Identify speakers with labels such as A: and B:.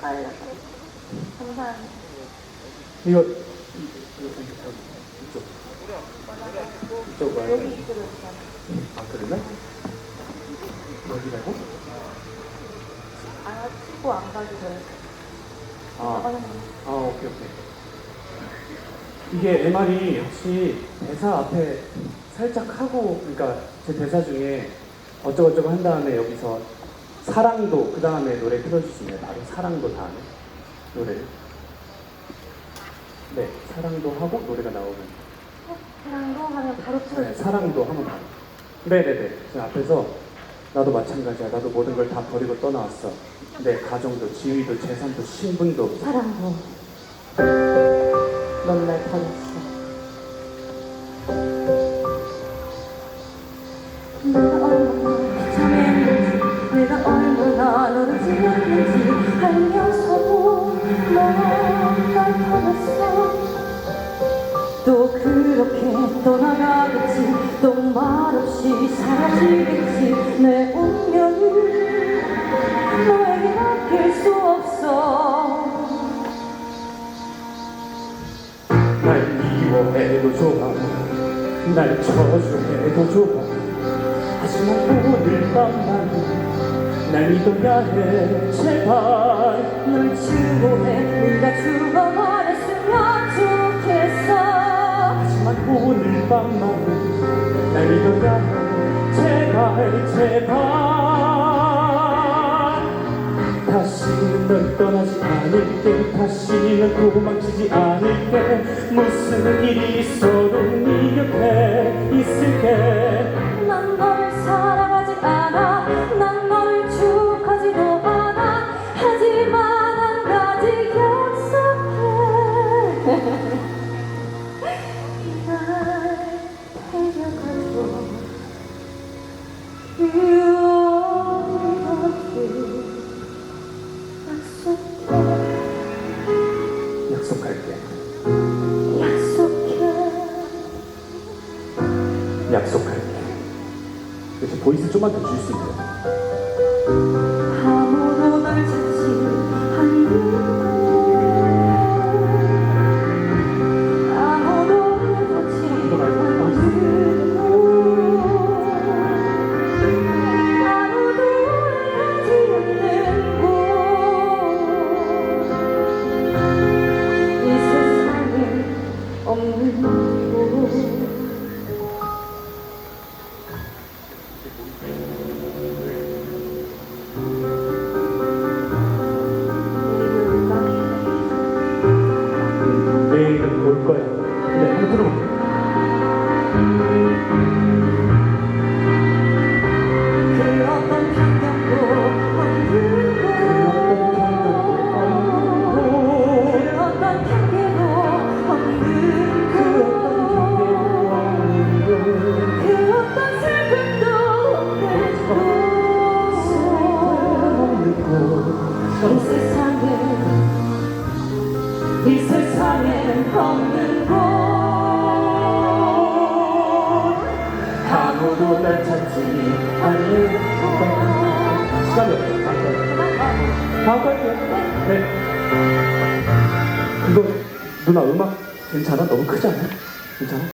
A: 헷갈려서. 감사합니다.
B: 이거 이- 이- 이쪽 이쪽 말고
A: 여기 있도록 있잖아.
B: 아 그러면 여기라고?
A: 안 치고 안 가도 돼.
B: 아,
A: 어,
B: 아 오케이 오케이 이게 MR이 혹시 대사 앞에 살짝 하고 그러니까 제 대사 중에 어쩌고저쩌고 한 다음에 여기서 사랑도 그 다음에 노래 틀어주시면 바로 사랑도 다음에 노래를 네 사랑도 하고 노래가 나오면.
A: 사랑도 하면 바로
B: 네,
A: 틀어주세요.
B: 사랑도 하면 바로. 네네네. 제 앞에서 나도 마찬가지야. 나도 모든 걸 다 버리고 떠나왔어. 내 가정도 지위도 재산도 신분도.
A: 사랑도. 넌날 버렸어. 너를 지냈는지 알면서도 넌날 버렸어. 또 그렇게 떠나가겠지, 또 말없이 사라지겠지, 내 운명은 너에게 맡길 수 없어.
B: 날 미워해도 좋아 날 저주해도 좋아 하지만 오늘 밤만 날 믿어야 해 제발
A: 널 추구해 네가 죽어버렸으면 좋겠어
B: 하지만 오늘 밤만 날 믿어야 해 제발 제발. 다시는 널 떠나지 않을게 다시는 도망치지 않을게 무슨 일이 있어도 네 곁에 있을게 약속할게
A: 약속해
B: 약속할게 그래서 보이스 좀만 더 줄 수 있나요?
A: Thank you. 세상에 없는 곳
B: 아무도 날 찾지 않는 곳 시간이 없어 다음 거 다음 거 할게요 네 이거 누나 음악 괜찮아? 너무 크지 않아? 괜찮아?